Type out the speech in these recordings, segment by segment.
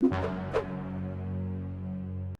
you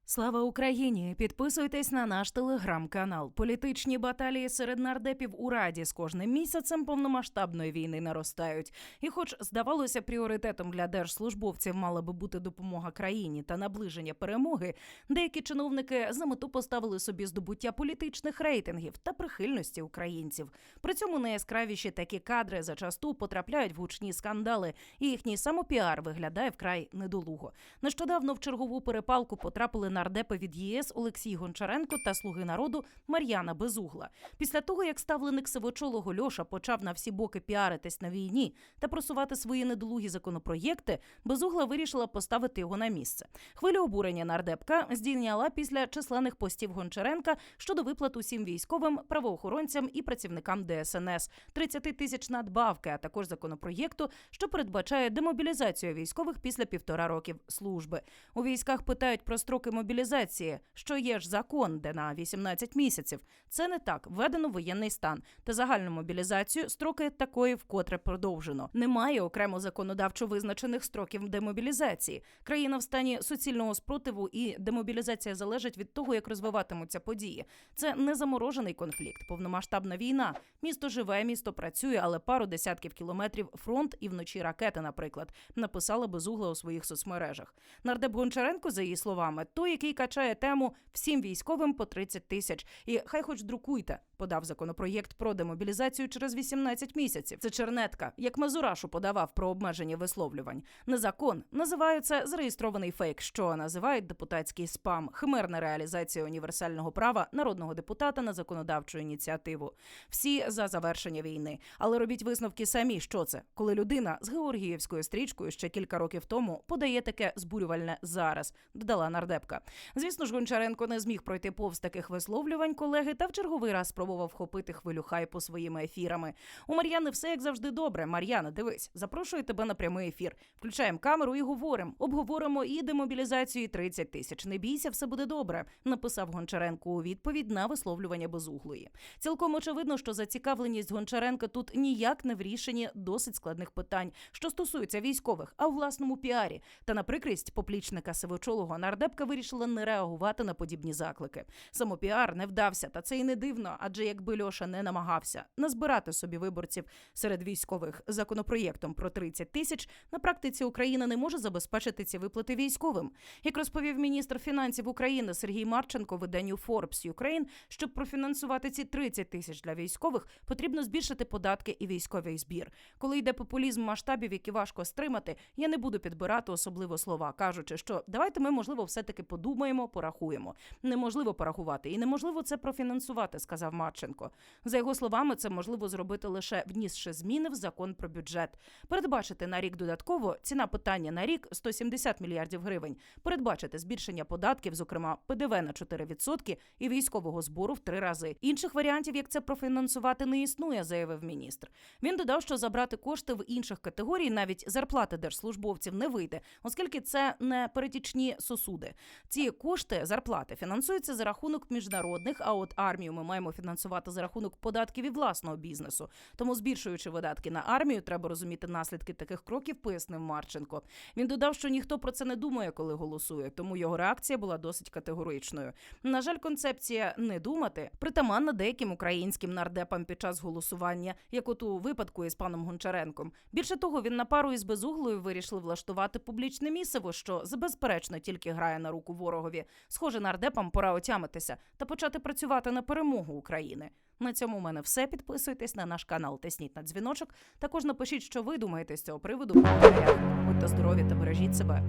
Слава Україні! Підписуйтесь на наш телеграм-канал. Політичні баталії серед нардепів у раді з кожним місяцем повномасштабної війни наростають. І, хоч здавалося, пріоритетом для держслужбовців мала би бути допомога країні та наближення перемоги, деякі чиновники за мету поставили собі здобуття політичних рейтингів та прихильності українців. При цьому найяскравіші такі кадри зачасту потрапляють в гучні скандали, і їхній самопіар виглядає вкрай недолуго. Нещодавно в чергову перепалку потрапили нардепи від ЄС Олексій Гончаренко та слуги народу Мар'яна Безугла. Після того, як ставленик сивочолого Льоша почав на всі боки піаритись на війні та просувати свої недолугі законопроєкти, Безугла вирішила поставити його на місце. Хвилю обурення нардепка здійняла після численних постів Гончаренка щодо виплат усім військовим, правоохоронцям і працівникам ДСНС 30 тисяч надбавки, а також законопроєкту, що передбачає демобілізацію військових після півтора років служби. У військах питають про строки мобілізації, що є ж закон, де на 18 місяців. Це не так. Введено воєнний стан та загальну мобілізацію. Строки такої вкотре продовжено. Немає окремо законодавчо визначених строків демобілізації. Країна в стані суцільного спротиву і демобілізація залежить від того, як розвиватимуться події. Це не заморожений конфлікт, повномасштабна війна. Місто живе, місто працює, але пару десятків кілометрів фронт і вночі ракети, наприклад, написала безугла у своїх соцмережах. Нардеп Гончаренко, за її словами, той, який качає тему всім військовим по 30 тисяч. І хай хоч друкуйте, подав законопроєкт про демобілізацію через 18 місяців. Це чернетка, як Мазурашу подавав про обмеження висловлювань. Не закон називаю це зареєстрований фейк, що називають депутатський спам, химерна реалізація універсального права народного депутата на законодавчу ініціативу. Всі за завершення війни, але робіть висновки самі. Що це, коли людина з георгіївською стрічкою ще кілька років тому подає таке збурювальне зараз, додала нардепка. Звісно ж, Гончаренко не зміг пройти повз таких висловлювань колеги та в черговий раз спробував вхопити хвилю хайпу своїми ефірами. У Мар'яни все як завжди добре. Мар'яна, дивись, запрошую тебе на прямий ефір. Включаємо камеру і говоримо. Обговоримо і демобілізацію, і 30 тисяч. Не бійся, все буде добре. Написав Гончаренко у відповідь на висловлювання безуглої. Цілком очевидно, що зацікавленість Гончаренка тут ніяк не в рішенні досить складних питань, що стосуються військових, а у власному піарі. Та на прикрість поплічника сивочолого нардепка вирішила не реагувати на подібні заклики. Самопіар не вдався, та це й не дивно, адже якби Льоша не намагався назбирати собі виборців серед військових законопроєктом про 30 тисяч, на практиці Україна не може забезпечити ці виплати військовим. Як розповів міністр фінансів України Сергій Марченко виданню Forbes Ukraine, щоб профінансувати ці 30 тисяч для військових, потрібно збільшити податки і військовий збір. Коли йде популізм масштабів, які важко стримати, я не буду підбирати особливо слова, кажучи, що давайте ми можливо все таки подумаємо, порахуємо. Неможливо порахувати і неможливо це профінансувати, сказав Марченко. За його словами, це можливо зробити лише внісши зміни в закон про бюджет. Передбачити на рік додатково ціна питання на рік 170 мільярдів гривень. Передбачити збільшення податків, зокрема ПДВ на 4% і військового збору в три рази. Інших варіантів, як це профінансувати, не існує, заявив міністр. Він додав, що забрати кошти в інших категорій, навіть зарплати держслужбовців, не вийде, оскільки це не перетічні сосуди. Ці кошти зарплати фінансуються за рахунок міжнародних. А от армію ми маємо фінансувати за рахунок податків і власного бізнесу. Тому, збільшуючи видатки на армію, треба розуміти наслідки таких кроків, пояснив Марченко. Він додав, що ніхто про це не думає, коли голосує, тому його реакція була досить категоричною. На жаль, концепція не думати притаманна деяким українським нардепам під час голосування, як от у випадку із паном Гончаренком. Більше того, він на пару із безуглою вирішили влаштувати публічне місиво, що безперечно тільки грає на руку ворогові. Схоже, нардепам пора отямитися та почати працювати на перемогу України. На цьому у мене все. Підписуйтесь на наш канал, тисніть на дзвіночок. Також напишіть, що ви думаєте з цього приводу. Будьте здорові та бережіть себе.